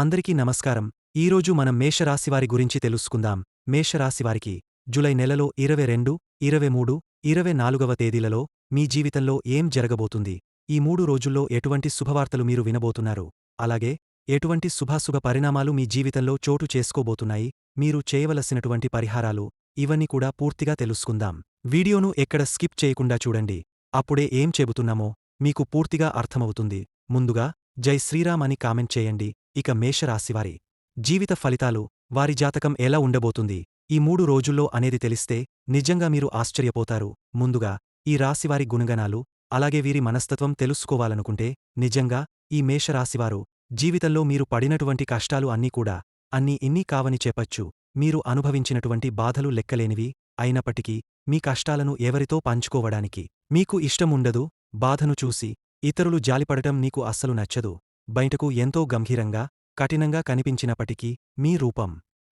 అందరికీ నమస్కారం. ఈరోజు మనం మేషరాశివారి గురించి తెలుసుకుందాం. మేషరాశివారికి జులై నెలలో ఇరవై రెండు ఇరవై మూడు ఇరవై నాలుగవ తేదీలలో మీ జీవితంలో ఏం జరగబోతుంది? ఈ మూడు రోజుల్లో ఎటువంటి శుభవార్తలు మీరు వినబోతున్నారు? అలాగే ఎటువంటి శుభాశుభ పరిణామాలు మీ జీవితంలో చోటు చేసుకోబోతున్నాయి? మీరు చేయవలసినటువంటి పరిహారాలు ఇవన్నీ కూడా పూర్తిగా తెలుసుకుందాం. వీడియోను ఎక్కడ స్కిప్ చేయకుండా చూడండి. అప్పుడే ఏం చెబుతున్నామో మీకు పూర్తిగా అర్థమవుతుంది. ముందుగా జై శ్రీరామ్ అని కామెంట్ చేయండి. ఇక మేషరాశివారి జీవిత ఫలితాలు వారి జాతకం ఎలా ఉండబోతుంది? ఈ మూడు రోజుల్లో అనేది తెలిస్తే నిజంగా మీరు ఆశ్చర్యపోతారు. ముందుగా ఈ రాశివారి గుణగణాలు అలాగే వీరి మనస్తత్వం తెలుసుకోవాలనుకుంటే నిజంగా ఈ మేషరాశివారు జీవితంలో మీరు పడినటువంటి కష్టాలు అన్నీ కూడా అన్నీ ఇన్నీ కావని చెప్పచ్చు. మీరు అనుభవించినటువంటి బాధలు లెక్కలేనివి అయినప్పటికీ మీ కష్టాలను ఎవరితో పంచుకోవడానికి మీకు ఇష్టముండదు. బాధను చూసి ఇతరులు జాలిపడటం నీకు అస్సలు నచ్చదు. బయటకు ఎంతో గంభీరంగా కఠినంగా కనిపించినప్పటికీ మీ రూపం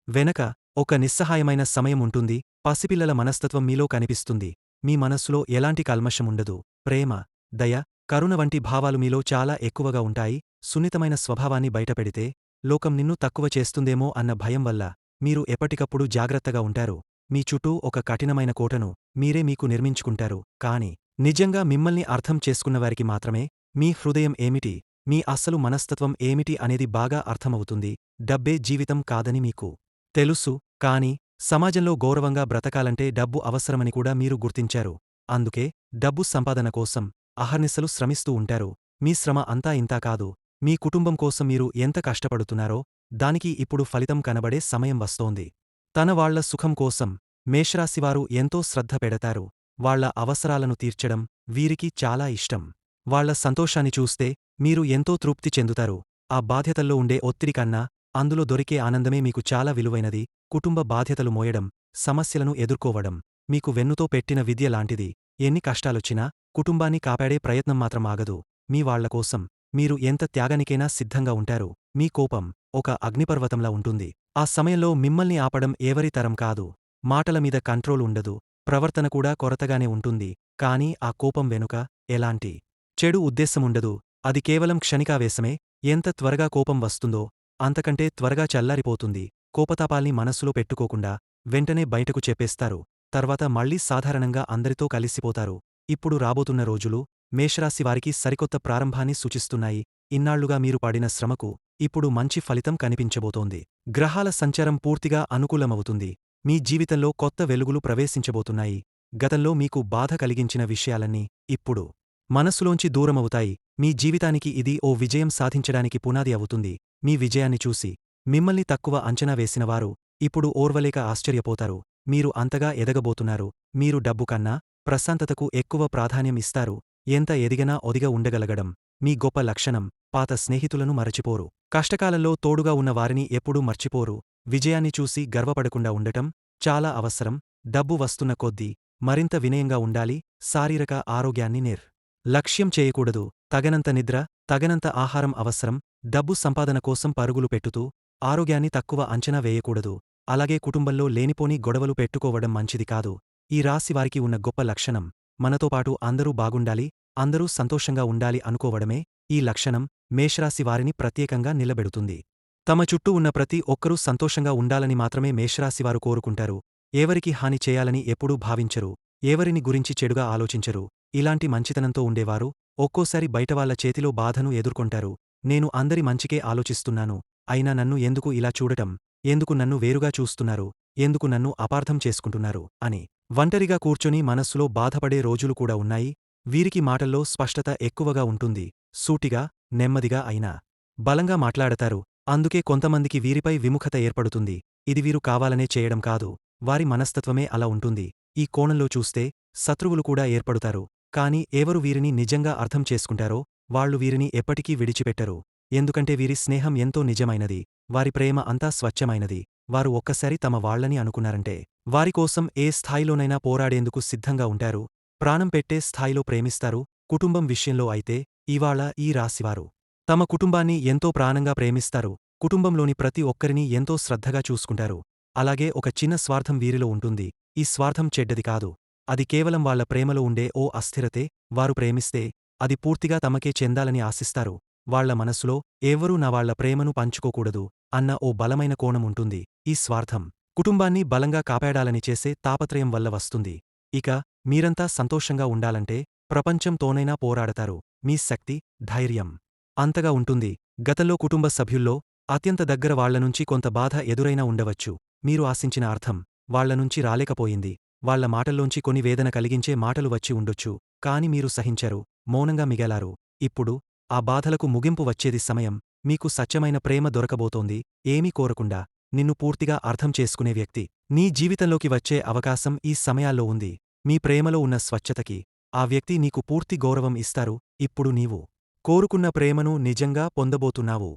వెనక ఒక నిస్సహాయమైన సమయం ఉంటుంది. పసిపిల్లల మనస్తత్వం మీలో కనిపిస్తుంది. మీ మనస్సులో ఎలాంటి కల్మషముండదు ప్రేమ దయ కరుణ వంటి భావాలు మీలో చాలా ఎక్కువగా ఉంటాయి. సున్నితమైన స్వభావాన్ని బయటపెడితే లోకం నిన్ను తక్కువ చేస్తుందేమో అన్న భయం వల్ల మీరు ఎప్పటికప్పుడు జాగ్రత్తగా ఉంటారు. మీ చుట్టూ ఒక కఠినమైన కోటను మీరే మీకు నిర్మించుకుంటారు. కాని నిజంగా మిమ్మల్ని అర్థం చేసుకున్నవారికి మాత్రమే మీ హృదయం ఏమిటి? మీ అస్సలు మనస్తత్వం ఏమిటి అనేది బాగా అర్థమవుతుంది. డబ్బే జీవితం కాదని మీకు తెలుసు కాని సమాజంలో గౌరవంగా బ్రతకాలంటే డబ్బు అవసరమని కూడా మీరు గుర్తించారు. అందుకే డబ్బు సంపాదన కోసం అహర్నిశలు శ్రమిస్తూ ఉంటారు. మీ శ్రమ అంతా ఇంతా కాదు. మీ కుటుంబం కోసం మీరు ఎంత కష్టపడుతున్నారో దానికి ఇప్పుడు ఫలితం కనబడే సమయం వస్తోంది. తన వాళ్ళ సుఖం కోసం మేషరాశివారు ఎంతో శ్రద్ధ పెడతారు. వాళ్ళ అవసరాలను తీర్చడం వీరికి చాలా ఇష్టం. వాళ్ళ సంతోషాన్ని చూస్తే మీరు ఎంతో తృప్తి చెందుతారు. ఆ బాధ్యతల్లో ఉండే ఒత్తిడి కన్నా అందులో దొరికే ఆనందమే మీకు చాలా విలువైనది. కుటుంబ బాధ్యతలు మోయడం సమస్యలను ఎదుర్కోవడం మీకు వెన్నుతో పెట్టిన విద్య లాంటిది. ఎన్ని కష్టాలొచ్చినా కుటుంబాన్ని కాపాడే ప్రయత్నం మాత్రం ఆగదు. మీ వాళ్ళకోసం మీరు ఎంత త్యాగానికైనా సిద్ధంగా ఉంటారు. మీ కోపం ఒక అగ్నిపర్వతంలా ఉంటుంది. ఆ సమయంలో మిమ్మల్ని ఆపడం ఎవరి తరం కాదు. మాటల మీద కంట్రోల్ ఉండదు. ప్రవర్తన కూడా కొరతగానే ఉంటుంది. కాని ఆ కోపం వెనుక ఎలాంటి చెడు ఉద్దేశముండదు. అది కేవలం క్షణికావేశమే. ఎంత త్వరగా కోపం వస్తుందో అంతకంటే త్వరగా చల్లారిపోతుంది. కోపతాపాల్ని మనస్సులో పెట్టుకోకుండా వెంటనే బయటకు చెప్పేస్తారు. తర్వాత మళ్ళీ సాధారణంగా అందరితో కలిసిపోతారు. ఇప్పుడు రాబోతున్న రోజులు మేషరాశివారికి సరికొత్త ప్రారంభాన్ని సూచిస్తున్నాయి. ఇన్నాళ్ళుగా మీరు పడిన శ్రమకు ఇప్పుడు మంచి ఫలితం కనిపించబోతోంది. గ్రహాల సంచారం పూర్తిగా అనుకూలమవుతుంది. మీ జీవితంలో కొత్త వెలుగులు ప్రవేశించబోతున్నాయి. గతంలో మీకు బాధ కలిగించిన విషయాలన్నీ ఇప్పుడు మనస్సులోంచి దూరమవుతాయి. మీ జీవితానికి ఇది ఓ విజయం సాధించడానికి పునాది అవుతుంది. మీ విజయాన్ని చూసి మిమ్మల్ని తక్కువ అంచనా వేసినవారు ఇప్పుడు ఓర్వలేక ఆశ్చర్యపోతారు. మీరు అంతగా ఎదగబోతున్నారు. మీరు డబ్బు కన్నా ప్రశాంతతకు ఎక్కువ ప్రాధాన్యం ఇస్తారు. ఎంత ఎదిగినా ఒదిగ ఉండగలగడం మీ గొప్ప లక్షణం. పాత స్నేహితులను మరచిపోరు. కష్టకాలంలో తోడుగా ఉన్న వారిని ఎప్పుడూ మర్చిపోరు. విజయాన్ని చూసి గర్వపడకుండా ఉండటం చాలా అవసరం. డబ్బు వస్తున్న కొద్దీ మరింత వినయంగా ఉండాలి. శారీరక ఆరోగ్యాన్ని నిర్ లక్ష్యం చేయకూడదు. తగనంత నిద్ర తగనంత ఆహారం అవసరం డబ్బు సంపాదన కోసం పరుగులు పెట్టుతూ ఆరోగ్యాన్ని తక్కువ అంచనా వేయకూడదు. అలాగే కుటుంబంలో లేనిపోని గొడవలు పెట్టుకోవడం మంచిది కాదు. ఈ రాశివారికి ఉన్న గొప్ప లక్షణం మనతో పాటు అందరూ బాగుండాలి అందరూ సంతోషంగా ఉండాలి అనుకోవడమే ఈ లక్షణం మేషరాశి వారిని ప్రత్యేకంగా నిలబెడుతుంది. తమ చుట్టూ ఉన్న ప్రతి ఒక్కరూ సంతోషంగా ఉండాలని మాత్రమే మేషరాశివారు కోరుకుంటారు. ఎవరికి హాని చేయాలని ఎప్పుడూ భావించరు. ఎవరిని గురించి చెడుగా ఆలోచించరు. ఇలాంటి మంచితనంతో ఉండేవారు. ఒక్కోసారి బయటవాళ్ళ చేతిలో బాధను ఎదుర్కొంటారు. నేను అందరి మంచికే ఆలోచిస్తున్నాను. అయినా నన్ను ఎందుకు ఇలా చూడటం? ఎందుకు నన్ను వేరుగా చూస్తున్నారు? ఎందుకు నన్ను అపార్థం చేసుకుంటున్నారు? అని. ఒంటరిగా కూర్చొని మనస్సులో బాధపడే రోజులు కూడా ఉన్నాయి. వీరికి మాటల్లో స్పష్టత ఎక్కువగా ఉంటుంది. సూటిగా నెమ్మదిగా అయినా. బలంగా మాట్లాడతారు. అందుకే కొంతమందికి వీరిపై విముఖత ఏర్పడుతుంది. ఇది వీరు కావాలనే చేయడం కాదు. వారి మనస్తత్వమే అలా ఉంటుంది. ఈ కోణంలో చూస్తే శత్రువులు కూడా ఏర్పడుతారు. కాని ఎవరు వీరిని నిజంగా అర్థం చేసుకుంటారో వాళ్ళు వీరిని ఎప్పటికీ విడిచిపెట్టరు. ఎందుకంటే వీరి స్నేహం ఎంతో నిజమైనది వారి ప్రేమ అంతా స్వచ్ఛమైనది వారు ఒక్కసారి తమ వాళ్ళని అనుకున్నారంటే వారికోసం ఏ స్థాయిలోనైనా పోరాడేందుకు సిద్ధంగా ఉంటారు ప్రాణం పెట్టే స్థాయిలో ప్రేమిస్తారు కుటుంబం విషయంలో అయితే ఇవాళ ఈ రాశివారు. తమ కుటుంబాన్ని ఎంతో ప్రాణంగా ప్రేమిస్తారు కుటుంబంలోని ప్రతి ఒక్కరినీ ఎంతో శ్రద్ధగా చూసుకుంటారు. అలాగే ఒక చిన్న స్వార్థం వీరిలో ఉంటుంది ఈ స్వార్థం చెడ్డది కాదు. అది కేవలం వాళ్ళ ప్రేమలో ఉండే ఓ అస్థిరతే వారు ప్రేమిస్తే అది పూర్తిగా తమకే చెందాలని ఆశిస్తారు. వాళ్ళ మనసులో ఎవ్వరూ నా వాళ్ళ ప్రేమను పంచుకోకూడదు అన్న ఓ బలమైన కోణం ఉంటుంది. ఈ స్వార్థం కుటుంబాన్ని బలంగా కాపాడాలని చేసే తాపత్రయం వల్ల వస్తుంది. ఇక మీరంతా సంతోషంగా ఉండాలంటే ప్రపంచంతోనైనా పోరాడతారు. మీ శక్తి ధైర్యం అంతగా ఉంటుంది. గతంలో కుటుంబ సభ్యుల్లో అత్యంత దగ్గర వాళ్ళనుంచి కొంత బాధ ఎదురైనా ఉండవచ్చు. మీరు ఆశించిన అర్థం వాళ్ళనుంచి రాలేకపోయింది. వాళ్ళ మాటల్లోంచి కొన్ని వేదన కలిగించే మాటలు వచ్చి ఉండొచ్చు కాని మీరు సహించరు మౌనంగా మిగలారు. ఇప్పుడు ఆ బాధలకు ముగింపు వచ్చేది సమయం. మీకు సత్యమైన ప్రేమ దొరకబోతోంది ఏమీ కోరకుండా నిన్ను పూర్తిగా అర్థం చేసుకునే వ్యక్తి. నీ జీవితంలోకి వచ్చే అవకాశం ఈ సమయాల్లో ఉంది. మీ ప్రేమలో ఉన్న స్వచ్ఛతకి. ఆ వ్యక్తి నీకు పూర్తి గౌరవం ఇస్తారు ఇప్పుడు నీవు కోరుకున్న ప్రేమను నిజంగా పొందబోతున్నావు.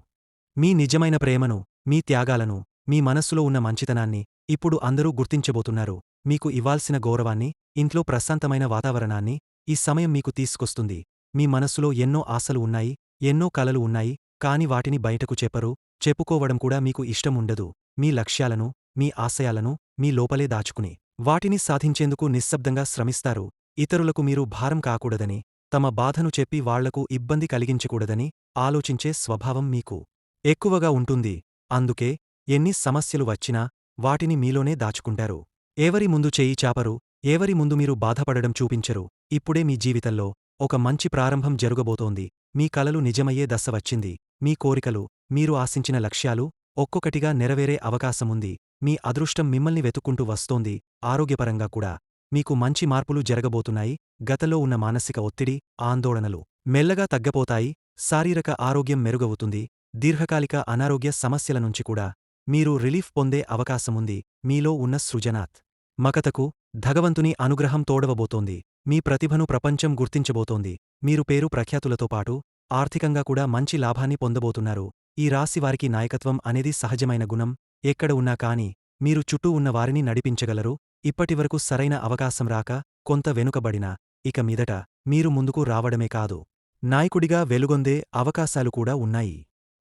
మీ నిజమైన ప్రేమను మీ త్యాగాలను మీ మనస్సులో ఉన్న మంచితనాన్ని ఇప్పుడు అందరూ గుర్తించబోతున్నారు. మీకు ఇవ్వాల్సిన గౌరవాన్ని ఇంట్లో ప్రశాంతమైన వాతావరణాన్ని ఈ సమయం మీకు తీసుకొస్తుంది. మీ మనస్సులో ఎన్నో ఆశలు ఉన్నాయి ఎన్నో కలలు ఉన్నాయి కాని వాటిని బయటకు చెప్పరు చెప్పుకోవడం కూడా మీకు ఇష్టం ఉండదు. మీ లక్ష్యాలను మీ ఆశయాలను మీ లోపలే దాచుకుని వాటిని సాధించేందుకు నిశ్శబ్దంగా శ్రమిస్తారు. ఇతరులకు మీరు భారం కాకూడదని తమ బాధను చెప్పి వాళ్ళకు ఇబ్బంది కలిగించకూడదని ఆలోచించే స్వభావం మీకు ఎక్కువగా ఉంటుంది. అందుకే ఎన్ని సమస్యలు వచ్చినా వాటిని మీలోనే దాచుకుంటారు. ఎవరి ముందు చేయి చాపరు ఎవరి ముందు మీరు బాధపడడం చూపించరు. ఇప్పుడే మీ జీవితంలో ఒక మంచి ప్రారంభం జరుగబోతోంది. మీ కలలు నిజమయ్యే దశ వచ్చింది. మీ కోరికలు మీరు ఆశించిన లక్ష్యాలు ఒక్కొక్కటిగా నెరవేరే అవకాశముంది. మీ అదృష్టం మిమ్మల్ని వెతుక్కుంటూ వస్తోంది ఆరోగ్యపరంగా కూడా. మీకు మంచి మార్పులు జరగబోతున్నాయి. గతలో ఉన్న మానసిక ఒత్తిడి ఆందోళనలు మెల్లగా తగ్గపోతాయి. శారీరక ఆరోగ్యం మెరుగవుతుంది. దీర్ఘకాలిక అనారోగ్య సమస్యల నుంచి కూడా మీరు రిలీఫ్ పొందే అవకాశముంది. మీలో ఉన్న సృజనాత్ మకతకు భగవంతుని అనుగ్రహం తోడవబోతోంది. మీ ప్రతిభను ప్రపంచం గుర్తించబోతోంది. మీరు పేరు ప్రఖ్యాతులతో పాటు ఆర్థికంగా కూడా మంచి లాభాన్ని పొందబోతున్నారు. ఈ రాశివారికి నాయకత్వం అనేది సహజమైన గుణం. ఎక్కడ ఉన్నా కాని మీరు చుట్టూ ఉన్న వారిని నడిపించగలరు. ఇప్పటివరకు సరైన అవకాశం రాక కొంత వెనుకబడినా ఇక మీదట మీరు ముందుకు రావడమే కాదు. నాయకుడిగా వెలుగొందే అవకాశాలు కూడా ఉన్నాయి.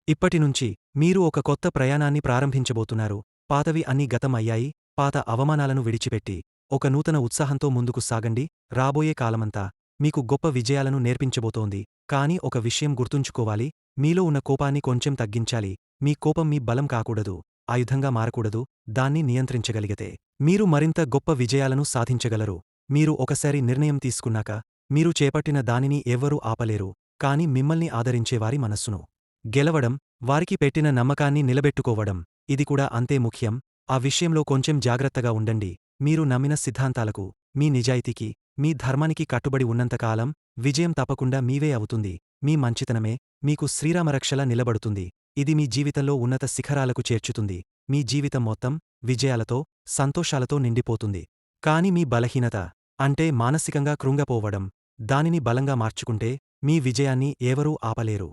ఇప్పటినుంచి మీరు ఒక కొత్త ప్రయాణాన్ని ప్రారంభించబోతున్నారు. పాతవి అన్నీ గతం అయ్యాయి పాత అవమానాలను విడిచిపెట్టి ఒక నూతన ఉత్సాహంతో ముందుకు సాగండి. రాబోయే కాలమంతా మీకు గొప్ప విజయాలను నేర్పించబోతోంది. కాని ఒక విషయం గుర్తుంచుకోవాలి. మీలో ఉన్న కోపాన్ని కొంచెం తగ్గించాలి. మీ కోపం మీ బలం కాకూడదు. ఆయుధంగా మారకూడదు. దాన్ని నియంత్రించగలిగితే మీరు మరింత గొప్ప విజయాలను సాధించగలరు. మీరు ఒకసారి నిర్ణయం తీసుకున్నాక మీరు చేపట్టిన దానిని ఎవ్వరూ ఆపలేరు. కాని మిమ్మల్ని ఆదరించేవారి మనస్సును. గెలవడం వారికి పెట్టిన నమ్మకాన్ని నిలబెట్టుకోవడం ఇది కూడా అంతే ముఖ్యం. ఆ విషయంలో కొంచెం జాగ్రత్తగా ఉండండి. మీరు నమ్మిన సిద్ధాంతాలకు మీ నిజాయితీకి మీ ధర్మానికి కట్టుబడి ఉన్నంతకాలం విజయం తప్పకుండా మీవే అవుతుంది. మీ మంచితనమే మీకు శ్రీరామరక్షలా నిలబడుతుంది. ఇది మీ జీవితంలో ఉన్నత శిఖరాలకు చేర్చుతుంది. మీ జీవితం మొత్తం విజయాలతో సంతోషాలతో నిండిపోతుంది. కాని మీ బలహీనత అంటే మానసికంగా కృంగపోవడం దానిని బలంగా మార్చుకుంటే మీ విజయాన్ని ఎవరూ ఆపలేరు.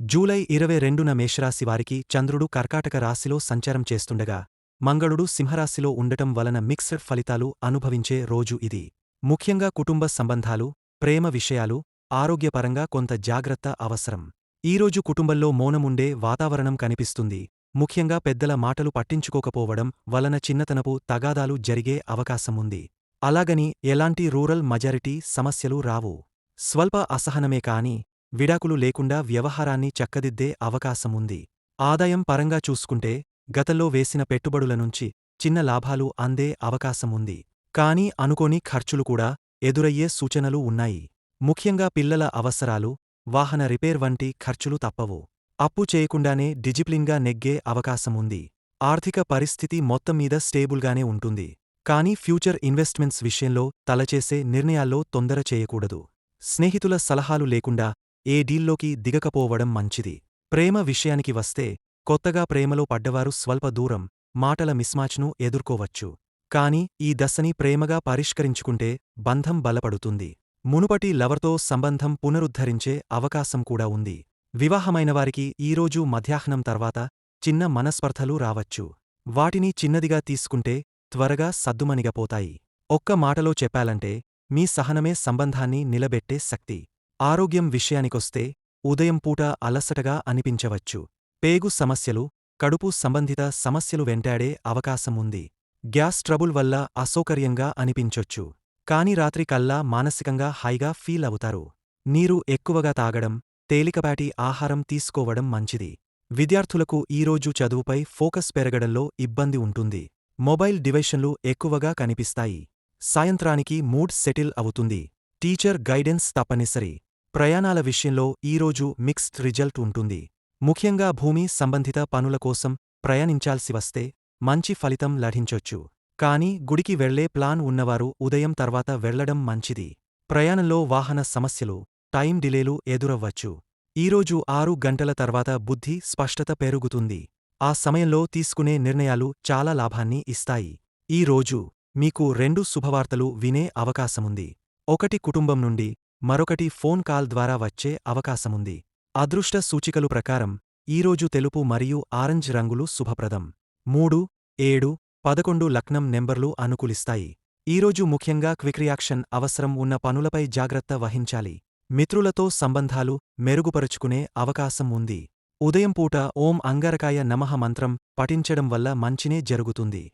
జూలై ఇరవై రెండున మేషరాశివారికి చంద్రుడు కర్కాటక రాశిలో సంచారం చేస్తుండగా మంగళుడు సింహరాశిలో ఉండటం వలన మిక్స్డ్ ఫలితాలు అనుభవించే రోజు ఇది. ముఖ్యంగా కుటుంబ సంబంధాలు ప్రేమ విషయాలు ఆరోగ్యపరంగా కొంత జాగ్రత్త అవసరం. ఈరోజు కుటుంబంలో మౌనముండే వాతావరణం కనిపిస్తుంది. ముఖ్యంగా పెద్దల మాటలు పట్టించుకోకపోవడం వలన చిన్నతనపు తగాదాలు జరిగే అవకాశముంది. అలాగని ఎలాంటి రూరల్ మజారిటీ సమస్యలు రావు. స్వల్ప అసహనమే కాని విడాకులు లేకుండా వ్యవహారాన్ని చక్కదిద్దే అవకాశముంది. ఆదాయం పరంగా చూసుకుంటే గతంలో వేసిన పెట్టుబడుల నుంచి చిన్న లాభాలు అందే అవకాశముంది. కానీ అనుకోని ఖర్చులు కూడా ఎదురయ్యే సూచనలు ఉన్నాయి. ముఖ్యంగా పిల్లల అవసరాలు వాహన రిపేర్ వంటి ఖర్చులు తప్పవు. అప్పు చేయకుండానే డిజిప్లిన్గా నెగ్గే అవకాశముంది. ఆర్థిక పరిస్థితి మొత్తం మీద స్టేబుల్గానే ఉంటుంది. కానీ ఫ్యూచర్ ఇన్వెస్ట్మెంట్స్ విషయంలో తలచేసే నిర్ణయాల్లో తొందర చేయకూడదు. స్నేహితుల సలహాలు లేకుండా ఏ డీల్లోకి దిగకపోవడం మంచిది. ప్రేమ విషయానికి వస్తే కొత్తగా ప్రేమలో పడ్డవారు స్వల్ప దూరం మాటల మిస్మాచ్ను ఎదుర్కోవచ్చు. కాని ఈ దశని ప్రేమగా పరిష్కరించుకుంటే బంధం బలపడుతుంది. మునుపటి లవర్తో సంబంధం పునరుద్ధరించే అవకాశం కూడా ఉంది. వివాహమైనవారికి ఈరోజు మధ్యాహ్నం తర్వాత చిన్న మనస్పర్ధలు రావచ్చు. వాటిని చిన్నదిగా తీసుకుంటే త్వరగా సద్దుమణిగపోతాయి. ఒక్క మాటలో చెప్పాలంటే మీ సహనమే సంబంధాన్ని నిలబెట్టే శక్తి. ఆరోగ్యం విషయానికొస్తే ఉదయం పూట అలసటగా అనిపించవచ్చు. పేగు సమస్యలు కడుపు సంబంధిత సమస్యలు వెంటాడే అవకాశం ఉంది గ్యాస్ ట్రబుల్ వల్ల అసౌకర్యంగా అనిపించొచ్చు. కాని రాత్రి కల్లా మానసికంగా హాయిగా ఫీల్ అవుతారు. నీరు ఎక్కువగా తాగడం తేలికపాటి ఆహారం తీసుకోవడం మంచిది. విద్యార్థులకు ఈరోజు చదువుపై ఫోకస్ పెరగడంలో ఇబ్బంది ఉంటుంది. మొబైల్ డివైషన్లు ఎక్కువగా కనిపిస్తాయి. సాయంత్రానికి మూడ్ సెటిల్ అవుతుంది. టీచర్ గైడెన్స్ తప్పనిసరి. ప్రయాణాల విషయంలో ఈరోజు మిక్స్డ్ రిజల్ట్ ఉంటుంది. ముఖ్యంగా భూమి సంబంధిత పనుల కోసం ప్రయాణించాల్సి వస్తే మంచి ఫలితం లభించొచ్చు. కాని గుడికి వెళ్ళే ప్లాన్ ఉన్నవారు ఉదయం తర్వాత వెళ్ళడం మంచిది. ప్రయాణంలో వాహన సమస్యలు టైం డిలేలు ఎదురవ్వచ్చు. ఈరోజు ఆరు గంటల తర్వాత బుద్ధి స్పష్టత పెరుగుతుంది. ఆ సమయంలో తీసుకునే నిర్ణయాలు చాలా లాభాన్ని ఇస్తాయి. ఈ రోజు మీకు రెండు శుభవార్తలు వినే అవకాశముంది. ఒకటి కుటుంబం నుండి మరొకటి ఫోన్ కాల్ ద్వారా వచ్చే అవకాశముంది. అదృష్ట సూచికలు ప్రకారం ఈరోజు తెలుపు మరియు ఆరెంజ్ రంగులు శుభప్రదం. మూడు ఏడు పదకొండు లక్నం నెంబర్లు అనుకూలిస్తాయి. ఈరోజు ముఖ్యంగా క్విక్ రియాక్షన్ అవసరం ఉన్న పనులపై జాగ్రత్త వహించాలి. మిత్రులతో సంబంధాలు మెరుగుపరుచుకునే అవకాశం ఉంది. ఉదయం పూట ఓం అంగరకాయ నమః మంత్రం పఠించడం వల్ల మంచినే జరుగుతుంది.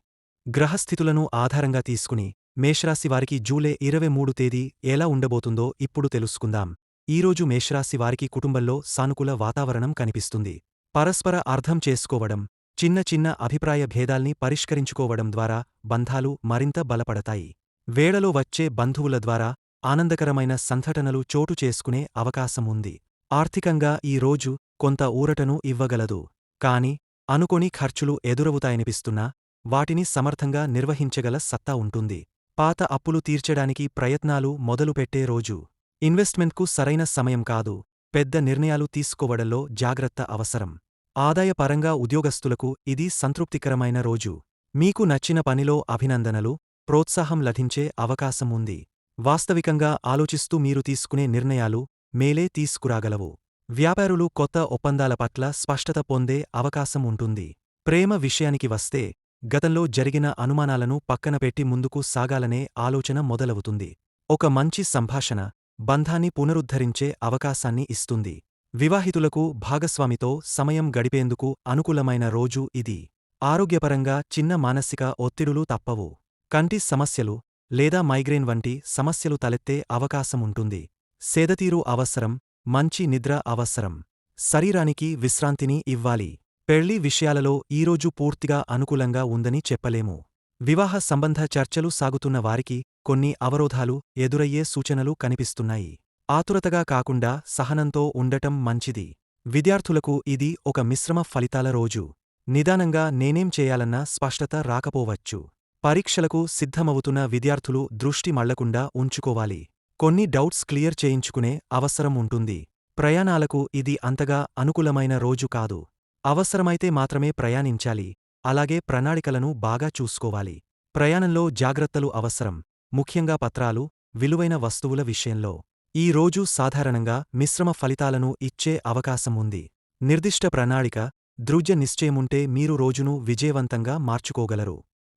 గ్రహస్థితులను ఆధారంగా తీసుకుని మేషరాశివారికి జూలై ఇరవై మూడు తేదీ ఎలా ఉండబోతుందో ఇప్పుడు తెలుసుకుందాం. ఈరోజు మేషరాశి వారికి కుటుంబంలో సానుకూల వాతావరణం కనిపిస్తుంది. పరస్పర అర్థం చేసుకోవడం చిన్న చిన్న అభిప్రాయ భేదాల్ని పరిష్కరించుకోవడం ద్వారా బంధాలు మరింత బలపడతాయి. వేళలో వచ్చే బంధువుల ద్వారా ఆనందకరమైన సంఘటనలు చోటు చేసుకునే అవకాశం ఉంది. ఆర్థికంగా ఈ రోజు కొంత ఊరటను ఇవ్వగలదు. కాని అనుకోని ఖర్చులు ఎదురవుతాయనిపిస్తున్నా వాటిని సమర్థంగా నిర్వహించగల సత్తా ఉంటుంది. పాత అప్పులు తీర్చడానికి ప్రయత్నాలు మొదలుపెట్టే రోజు. ఇన్వెస్ట్మెంట్కు సరైన సమయం కాదు. పెద్ద నిర్ణయాలు తీసుకోవడంలో జాగ్రత్త అవసరం. ఆదాయపరంగా ఉద్యోగస్తులకు ఇది సంతృప్తికరమైన రోజు. మీకు నచ్చిన పనిలో అభినందనలు ప్రోత్సాహం లభించే అవకాశం ఉంది. వాస్తవికంగా ఆలోచిస్తూ మీరు తీసుకునే నిర్ణయాలు మేలే తీసుకురాగలవు. వ్యాపారులు కొత్త ఒప్పందాల పట్ల స్పష్టత పొందే అవకాశం ఉంటుంది. ప్రేమ విషయానికి వస్తే గతంలో జరిగిన అనుమానాలను పక్కనపెట్టి ముందుకు సాగాలనే ఆలోచన మొదలవుతుంది. ఒక మంచి సంభాషణ బంధాన్ని పునరుద్ధరించే అవకాశాన్ని ఇస్తుంది. వివాహితులకు భాగస్వామితో సమయం గడిపేందుకు అనుకూలమైన రోజు ఇది. ఆరోగ్యపరంగా చిన్న మానసిక ఒత్తిడులు తప్పవు. కంటి సమస్యలు లేదా మైగ్రేన్ వంటి సమస్యలు తలెత్తే అవకాశముంటుంది సేదతీరు అవసరం మంచి నిద్ర అవసరం. శరీరానికి విశ్రాంతిని ఇవ్వాలి. పెళ్ళి విషయాలలో ఈరోజు పూర్తిగా అనుకూలంగా ఉందని చెప్పలేము. వివాహ సంబంధ చర్చలు సాగుతున్న వారికి కొన్ని అవరోధాలు ఎదురయ్యే సూచనలు కనిపిస్తున్నాయి. ఆతురతగా కాకుండా సహనంతో ఉండటం మంచిది. విద్యార్థులకు ఇది ఒక మిశ్రమ ఫలితాల రోజు. నిదానంగా నేనేం చేయాలన్న స్పష్టత రాకపోవచ్చు. పరీక్షలకు సిద్ధమవుతున్న విద్యార్థులు దృష్టి మళ్ళకుండా ఉంచుకోవాలి. కొన్ని డౌట్స్ క్లియర్ చేయించుకునే అవసరం ఉంటుంది. ప్రయాణాలకు ఇది అంతగా అనుకూలమైన రోజు కాదు. అవసరమైతే మాత్రమే ప్రయాణించాలి. అలాగే ప్రణాళికలను బాగా చూసుకోవాలి. ప్రయాణంలో జాగ్రత్తలు అవసరం. ముఖ్యంగా పత్రాలు విలువైన వస్తువుల విషయంలో. ఈ రోజు సాధారణంగా మిశ్రమ ఫలితాలను ఇచ్చే అవకాశం ఉంది. నిర్దిష్ట ప్రణాళిక దృఢ నిశ్చయముంటే మీరు రోజును విజయవంతంగా మార్చుకోగలరు.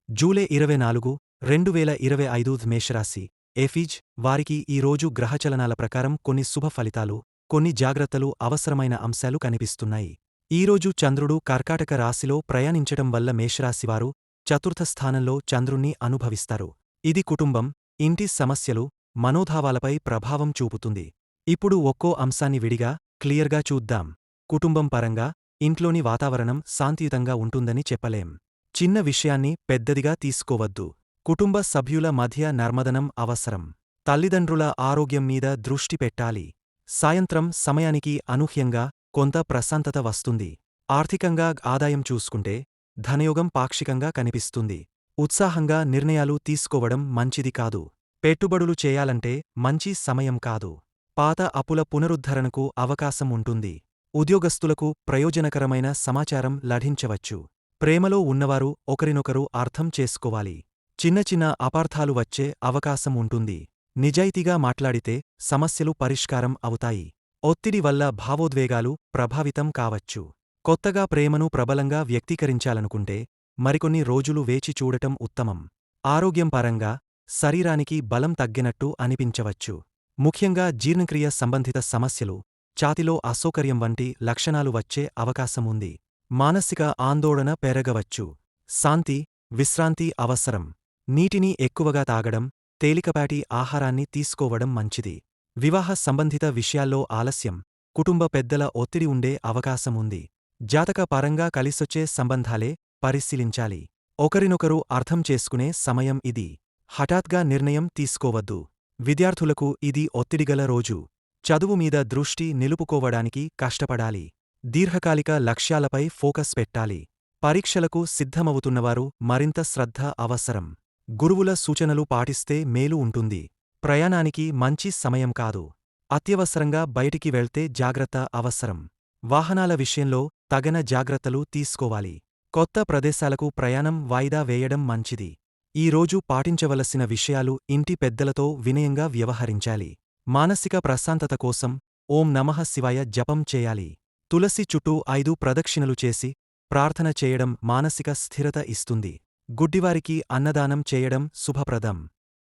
జూలై ఇరవై నాలుగు రెండు వేల ఇరవై ఐదు మేషరాశి. ఎఫీజ్ వారికి ఈ రోజు గ్రహచలనాల ప్రకారం కొన్ని శుభ ఫలితాలు కొన్ని జాగ్రత్తలు అవసరమైన అంశాలు కనిపిస్తున్నాయి. ఈరోజు చంద్రుడు కర్కాటక రాశిలో ప్రయాణించటం వల్ల మేషరాశివారు చతుర్థ స్థానంలో చంద్రుణ్ణి అనుభవిస్తారు. ఇది కుటుంబం ఇంటి సమస్యలు మనోభావాలపై ప్రభావం చూపుతుంది. ఇప్పుడు ఒక్కో అంశాన్ని విడిగా క్లియర్గా చూద్దాం. కుటుంబం పరంగా ఇంట్లోని వాతావరణం శాంతియుతంగా ఉంటుందని చెప్పలేం. చిన్న విషయాన్ని పెద్దదిగా తీసుకోవద్దు. కుటుంబ సభ్యుల మధ్య నర్మదనం అవసరం. తల్లిదండ్రుల ఆరోగ్యం మీద దృష్టి పెట్టాలి. సాయంత్రం సమయానికి అనూహ్యంగా కొంత ప్రశాంతత వస్తుంది. ఆర్థికంగా ఆదాయం చూసుకుంటే ధనయోగం పాక్షికంగా కనిపిస్తుంది. ఉత్సాహంగా నిర్ణయాలు తీసుకోవడం మంచిది కాదు. పెట్టుబడులు చేయాలంటే మంచి సమయం కాదు. పాత అప్పుల పునరుద్ధరణకు అవకాశం ఉంటుంది. ఉద్యోగస్తులకు ప్రయోజనకరమైన సమాచారం లభించవచ్చు. ప్రేమలో ఉన్నవారు ఒకరినొకరు అర్థం చేసుకోవాలి. చిన్న చిన్న అపార్థాలు వచ్చే అవకాశం ఉంటుంది. నిజాయితీగా మాట్లాడితే సమస్యలు పరిష్కారం అవుతాయి. ఒత్తిడి వల్ల భావోద్వేగాలు ప్రభావితం కావచ్చు. కొత్తగా ప్రేమను ప్రబలంగా వ్యక్తీకరించాలనుకుంటే మరికొన్ని రోజులు వేచి చూడటం ఉత్తమం. ఆరోగ్యం పరంగా శరీరానికి బలం తగ్గినట్టు అనిపించవచ్చు. ముఖ్యంగా జీర్ణక్రియ సంబంధిత సమస్యలు ఛాతిలో అసౌకర్యం వంటి లక్షణాలు వచ్చే అవకాశముంది మానసిక ఆందోళన పెరగవచ్చు. శాంతి విశ్రాంతి అవసరం. నీటిని ఎక్కువగా తాగడం తేలికపాటి ఆహారాన్ని తీసుకోవడం మంచిది. వివాహ సంబంధిత విషయాల్లో ఆలస్యం. కుటుంబ పెద్దల ఒత్తిడి ఉండే అవకాశం ఉంది జాతక పరంగా కలిసొచ్చే సంబంధాలే పరిశీలించాలి. ఒకరినొకరు అర్థం చేసుకునే సమయం ఇది. హఠాత్గా నిర్ణయం తీసుకోవద్దు. విద్యార్థులకు ఇది ఒత్తిడిగల రోజు. చదువు మీద దృష్టి నిలుపుకోవడానికి కష్టపడాలి. దీర్ఘకాలిక లక్ష్యాలపై ఫోకస్ పెట్టాలి. పరీక్షలకు సిద్ధమవుతున్నవారు మరింత శ్రద్ధ అవసరం. గురువుల సూచనలు పాటిస్తే మేలు ఉంటుంది. ప్రయాణానికి మంచి సమయం కాదు. అత్యవసరంగా బయటికి వెళ్తే జాగ్రత్త అవసరం. వాహనాల విషయంలో తగన జాగ్రత్తలు తీసుకోవాలి. కొత్త ప్రదేశాలకు ప్రయాణం వాయిదా వేయడం మంచిది. ఈ రోజు పాటించవలసిన విషయాలు ఇంటి పెద్దలతో వినయంగా వ్యవహరించాలి. మానసిక ప్రశాంతత కోసం ఓం నమః శివాయ జపం చేయాలి. తులసి చుట్టూ ఐదు ప్రదక్షిణలు చేసి ప్రార్థన చేయడం మానసిక స్థిరత ఇస్తుంది. గుడ్డివారికి అన్నదానం చేయడం శుభప్రదం.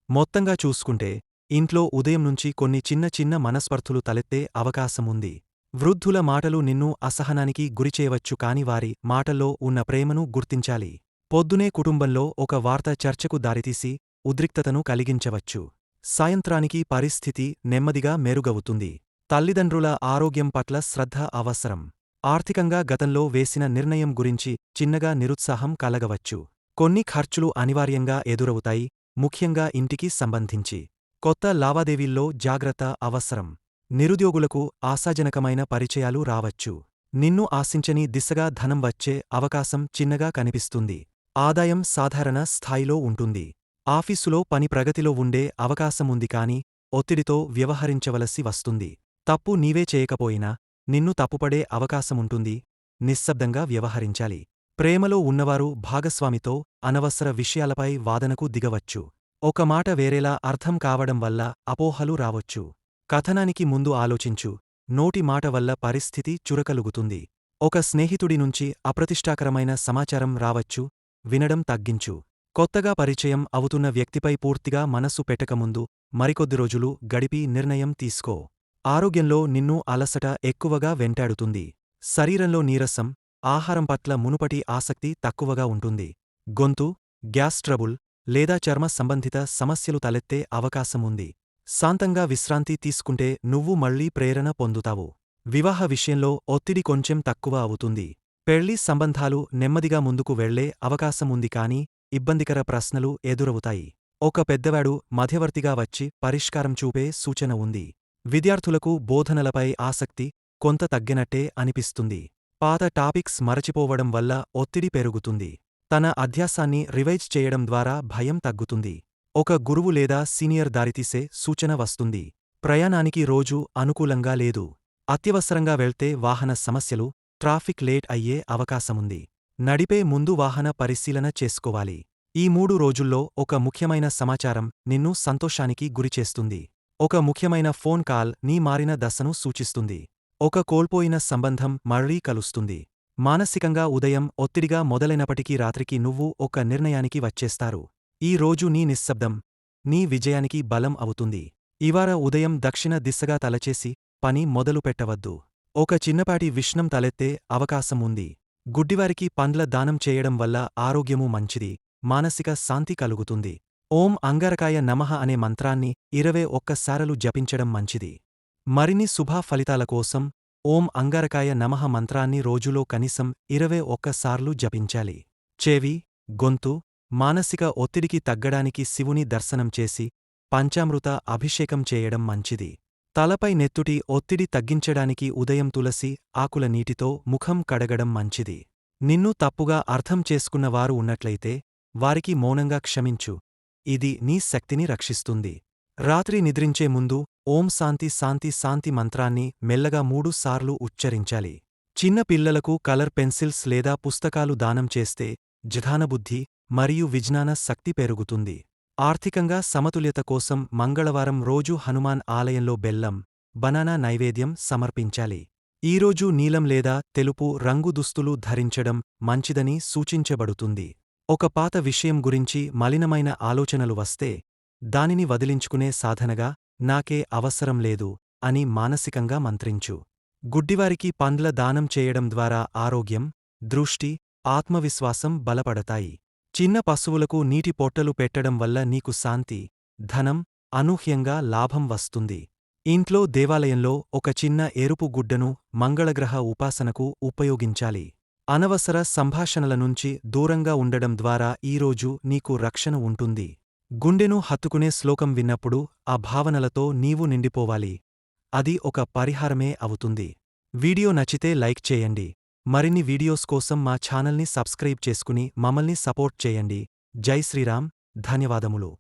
మొత్తంగా చూసుకుంటే ఇంట్లో ఉదయం నుంచి కొన్ని చిన్న చిన్న మనస్పర్ధులు తలెత్తే అవకాశముంది. వృద్ధుల మాటలు నిన్ను అసహనానికి గురిచేయవచ్చు కాని వారి మాటల్లో ఉన్న ప్రేమను గుర్తించాలి. పొద్దునే కుటుంబంలో ఒక వార్త చర్చకు దారితీసి ఉద్రిక్తతను కలిగించవచ్చు. సాయంత్రానికి పరిస్థితి నెమ్మదిగా మెరుగవుతుంది. తల్లిదండ్రుల ఆరోగ్యం పట్ల శ్రద్ధ అవసరం. ఆర్థికంగా గతంలో వేసిన నిర్ణయం గురించి చిన్నగా నిరుత్సాహం కలగవచ్చు. కొన్ని ఖర్చులు అనివార్యంగా ఎదురవుతాయి. ముఖ్యంగా ఇంటికి సంబంధించి. కొత్త లావాదేవీల్లో జాగ్రత్త అవసరం. నిరుద్యోగులకు ఆశాజనకమైన పరిచయాలు రావచ్చు. నిన్ను ఆశించని దిశగా ధనం వచ్చే అవకాశం చిన్నగా కనిపిస్తుంది. ఆదాయం సాధారణ స్థాయిలో ఉంటుంది. ఆఫీసులో పని ప్రగతిలో ఉండే అవకాశముంది కాని ఒత్తిడితో వ్యవహరించవలసి వస్తుంది. తప్పు నీవే చేయకపోయినా నిన్ను తప్పుపడే అవకాశముంటుంది. నిశ్శబ్దంగా వ్యవహరించాలి. ప్రేమలో ఉన్నవారు భాగస్వామితో అనవసర విషయాలపై వాదనకు దిగవచ్చు. ఒక మాట వేరేలా అర్థం కావడం వల్ల అపోహలు రావచ్చు. కథనానికి ముందు ఆలోచించు. నోటి మాట వల్ల పరిస్థితి చురకలుగుతుంది. ఒక స్నేహితుడి నుంచి అప్రతిష్టాకరమైన సమాచారం రావచ్చు. వినడం తగ్గించు. కొత్తగా పరిచయం అవుతున్న వ్యక్తిపై పూర్తిగా మనస్సు పెట్టకముందు మరికొద్ది రోజులు గడిపి నిర్ణయం తీసుకో. ఆరోగ్యంలో నిన్ను అలసట ఎక్కువగా వెంటాడుతుంది. శరీరంలో నీరసం ఆహారం పట్ల మునుపటి ఆసక్తి తక్కువగా ఉంటుంది. గొంతు గ్యాస్ ట్రబుల్ లేదా చర్మ సంబంధిత సమస్యలు తలెత్తే అవకాశముంది శాంతంగా విశ్రాంతి తీసుకుంటే నువ్వు మళ్ళీ ప్రేరణ పొందుతావు. వివాహ విషయంలో ఒత్తిడి కొంచెం తక్కువ అవుతుంది. పెళ్ళి సంబంధాలు నెమ్మదిగా ముందుకు వెళ్ళే అవకాశముంది కాని ఇబ్బందికర ప్రశ్నలు ఎదురవుతాయి. ఒక పెద్దవాడు మధ్యవర్తిగా వచ్చి పరిష్కారం చూపే సూచన ఉంది. విద్యార్థులకు బోధనలపై ఆసక్తి కొంత తగ్గినట్టే అనిపిస్తుంది. పాత టాపిక్స్ మరచిపోవడం వల్ల ఒత్తిడి పెరుగుతుంది. తన అధ్యాసాన్ని రివైజ్ చేయడం ద్వారా భయం తగ్గుతుంది. ఒక గురువు లేదా సీనియర్ దారితీసే సూచన వస్తుంది. ప్రయాణానికి రోజు అనుకూలంగా లేదు. అత్యవసరంగా వెళ్తే వాహన సమస్యలు ట్రాఫిక్ లేట్ అయ్యే అవకాశముంది. నడిపే ముందు వాహన పరిశీలన చేసుకోవాలి. ఈ మూడు రోజుల్లో ఒక ముఖ్యమైన సమాచారం నిన్ను సంతోషానికి గురిచేస్తుంది. ఒక ముఖ్యమైన ఫోన్ కాల్ నీ మారిన దశను సూచిస్తుంది. ఒక కోల్పోయిన సంబంధం మళ్ళీ కలుస్తుంది. మానసికంగా ఉదయం ఒత్తిడిగా మొదలైనప్పటికీ రాత్రికి నువ్వు ఒక నిర్ణయానికి వచ్చేస్తారు. ఈ రోజు నీ నిశ్శబ్దం నీ విజయానికి బలం అవుతుంది. ఇవార ఉదయం దక్షిణ దిశగా తలచేసి పని మొదలు పెట్టవద్దు. ఒక చిన్నపాటి విష్ణం తలెత్తే అవకాశం ఉంది. గుడ్డివారికి పండ్ల దానం చేయడం వల్ల ఆరోగ్యము మంచిది మానసిక శాంతి కలుగుతుంది. ఓం అంగరకాయ నమః అనే మంత్రాన్ని ఇరవై ఒక్కసారలు జపించడం మంచిది. మరిన్ని శుభ ఫలితాల కోసం ఓం అంగరకాయ నమః మంత్రాన్ని రోజులో కనీసం ఇరవై ఒక్కసార్లు జపించాలి. చెవి గొంతు మానసిక ఒత్తిడికి తగ్గడానికి శివుని దర్శనం చేసి పంచామృత అభిషేకం చేయడం మంచిది. తలపై నెత్తుటి ఒత్తిడి తగ్గించడానికి ఉదయం తులసి ఆకుల నీటితో ముఖం కడగడం మంచిది. నిన్ను తప్పుగా అర్థం చేసుకున్నవారు ఉన్నట్లయితే వారికి మౌనంగా క్షమించు. ఇది నీ శక్తిని రక్షిస్తుంది. రాత్రి నిద్రించే ముందు ఓం శాంతి శాంతి శాంతి మంత్రాన్ని మెల్లగా మూడు సార్లు ఉచ్చరించాలి. చిన్న పిల్లలకు కలర్ పెన్సిల్స్ లేదా పుస్తకాలు దానం చేస్తే జధానబుద్ధి మరియు విజ్ఞాన శక్తి పెరుగుతుంది. ఆర్థికంగా సమతుల్యత కోసం మంగళవారం రోజు హనుమాన్ ఆలయంలో బెల్లం బనానా నైవేద్యం సమర్పించాలి. ఈరోజు నీలం లేదా తెలుపు రంగు దుస్తులు ధరించడం మంచిదని సూచించబడుతుంది. ఒక పాత విషయం గురించి మలినమైన ఆలోచనలు వస్తే దానిని వదిలించుకునే సాధనగా నాకే అవసరం లేదు అని మానసికంగా మంత్రించు. గుడ్డివారికి పండ్ల దానం చేయడం ద్వారా ఆరోగ్యం దృష్టి ఆత్మవిశ్వాసం బలపడతాయి. చిన్న పశువులకు నీటి పొట్టలు పెట్టడం వల్ల నీకు శాంతి ధనం అనూహ్యంగా లాభం వస్తుంది. ఇంట్లో దేవాలయంలో ఒక చిన్న ఎరుపు గుడ్డను మంగళగ్రహ ఉపాసనకు ఉపయోగించాలి. అనవసర సంభాషణల నుంచి దూరంగా ఉండడం ద్వారా ఈరోజు నీకు రక్షణ ఉంటుంది. గుండెను హత్తుకునే శ్లోకం విన్నప్పుడు ఆ భావనలతో నీవు నిండిపోవాలి. అది ఒక పరిహారమే అవుతుంది. వీడియో నచ్చితే లైక్ చేయండి. మరిన్ని వీడియోస్ కోసం మా ఛానల్ని సబ్స్క్రైబ్ చేసుకుని మమ్మల్ని సపోర్ట్ చేయండి. జై శ్రీరామ్. ధన్యవాదములు.